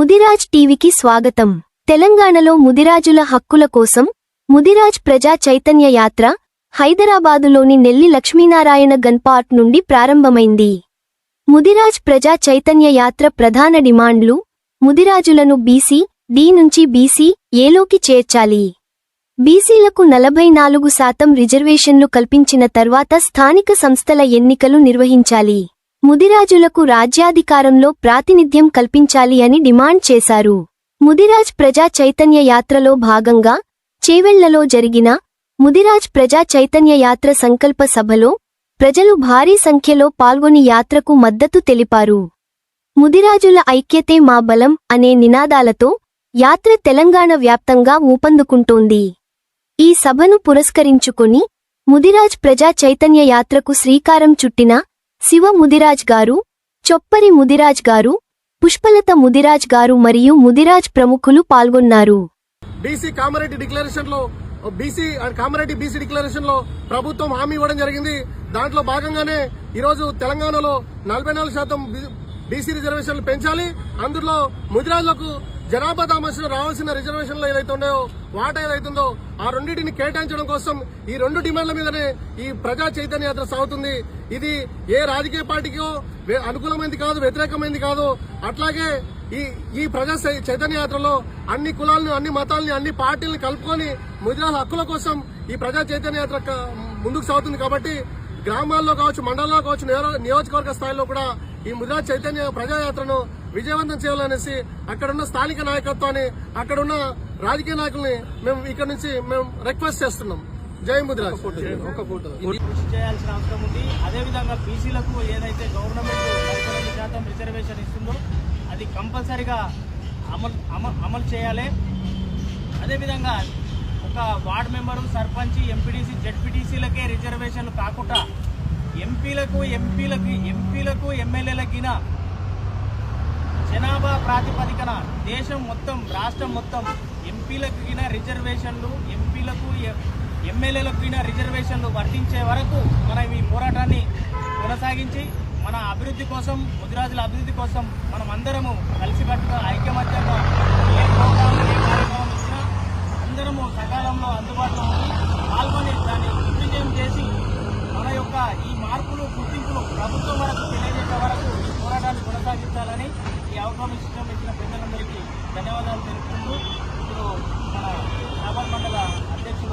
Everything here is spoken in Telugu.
ముదిరాజ్ టీవీకి స్వాగతం. తెలంగాణలో ముదిరాజుల హక్కుల కోసం ముదిరాజ్ ప్రజా చైతన్య యాత్ర హైదరాబాదులోని నెల్లి లక్ష్మీనారాయణ గన్పార్ట్ నుండి ప్రారంభమైంది. ముదిరాజ్ ప్రజా చైతన్య యాత్ర ప్రధాన డిమాండ్లు ముదిరాజులను బీసీ డి నుంచి బీసీ ఏలోకి చేర్చాలి. బీసీలకు నలభై నాలుగు శాతం రిజర్వేషన్లు కల్పించిన తర్వాత స్థానిక సంస్థల ఎన్నికలు నిర్వహించాలి. ముదిరాజులకు రాజ్యాధికారంలో ప్రాతినిధ్యం కల్పించాలి అని డిమాండ్ చేశారు. ముదిరాజ్ ప్రజా చైతన్య యాత్రలో భాగంగా చేవెళ్ళలో జరిగిన ముదిరాజ్ ప్రజా చైతన్య యాత్ర సంకల్ప సభలో ప్రజలు భారీ సంఖ్యలో పాల్గొని యాత్రకు మద్దతు తెలిపారు. ముదిరాజుల ఐక్యతే మా బలం అనే నినాదాలతో యాత్ర తెలంగాణ వ్యాప్తంగా ఊపందుకుంటోంది. ఈ సభను పురస్కరించుకుని ముదిరాజ్ ప్రజా చైతన్య యాత్రకు శ్రీకారం చుట్టిన శివ ముదిరాజ్ గారు చొప్పరి ముదిరాజ్ గారు పుష్పలత ముదిరాజ్ గారు మరియు ముదిరాజ్ ప్రముఖులు పాల్గొన్నారు. బీసీ కామారెడ్డి డిక్లరేషన్లో బీసీ అండ్ కామారెడ్డి బీసీ డిక్లరేషన్లో ప్రభుత్వం హామీ ఇవ్వడం జరిగింది. దాంట్లో భాగంగానే ఈరోజు తెలంగాణలో నలభై నాలుగు శాతం బీసీ రిజర్వేషన్లు పెంచాలి. అందులో ముదిరాజులకు జనాభా తామసిన రావాల్సిన రిజర్వేషన్లు ఏదైతే ఉన్నాయో వాటా ఏదైతుందో ఆ రెండింటిని కేటాయించడం కోసం ఈ రెండు డిమాండ్ల మీదనే ఈ ప్రజా చైతన్య యాత్ర సాగుతుంది. ఇది ఏ రాజకీయ పార్టీకో అనుకూలమైంది కాదు వ్యతిరేకమైంది కాదు. అట్లాగే ఈ ఈ ప్రజా చైతన్య యాత్రలో అన్ని కులాలను అన్ని మతాలని అన్ని పార్టీలను కలుపుకొని ముదిరాజు హక్కుల కోసం ఈ ప్రజా చైతన్య యాత్ర ముందుకు సాగుతుంది కాబట్టి గ్రామాల్లో కావచ్చు మండలాల్లో కావచ్చు నియోజకవర్గ స్థాయిలో కూడా ఈ ముదిరాజ్ చైతన్య ప్రజాయాత్రను విజయవంతం చేయాలనేసి అక్కడున్న స్థానిక నాయకత్వాన్ని అక్కడున్న రాజకీయ నాయకుల్ని మేము ఇక్కడ నుంచి మేము రిక్వెస్ట్ చేస్తున్నాం. జై ఫోటో కృషి చేయాల్సిన అవసరం ఉంది. అదేవిధంగా బీసీలకు ఏదైతే గవర్నమెంట్ శాతం రిజర్వేషన్ ఇస్తుందో అది కంపల్సరిగా అమలు అమ- అమలు చేయాలి. అదేవిధంగా ఒక వార్డ్ మెంబరు సర్పంచ్ ఎంపీడీసీ జడ్పీటీసీలకే రిజర్వేషన్లు కాకుండా ఎంపీలకు ఎంపీలకు ఎంపీలకు ఎమ్మెల్యేలకిన జనాభా ప్రాతిపదికన దేశం మొత్తం రాష్ట్రం మొత్తం ఎంపీలకుగిన రిజర్వేషన్లు ఎంపీలకు ఎమ్మెల్యేలకుగిన రిజర్వేషన్లు వర్తించే వరకు మనం ఈ పోరాటాన్ని కొనసాగించి మన అభివృద్ధి కోసం ముదిరాజుల అభివృద్ధి కోసం మనం అందరము కలిసికట్టుగా ఐక్యమత్యంగా ఏ ప్రోగ్రాం ఏ కార్యక్రమం ఇచ్చినా అందరము సకాలంలో అందుబాటులో గుర్తింపును ప్రభుత్వం వరకు తెలియజేసే వరకు ఈ పోరాటాన్ని కొనసాగించాలని ఈ అవకాశం ఇచ్చిన పెద్దలందరికీ ధన్యవాదాలు తెలుపుకుంటూ ఇప్పుడు మన నగర్ మండల అధ్యక్షుడు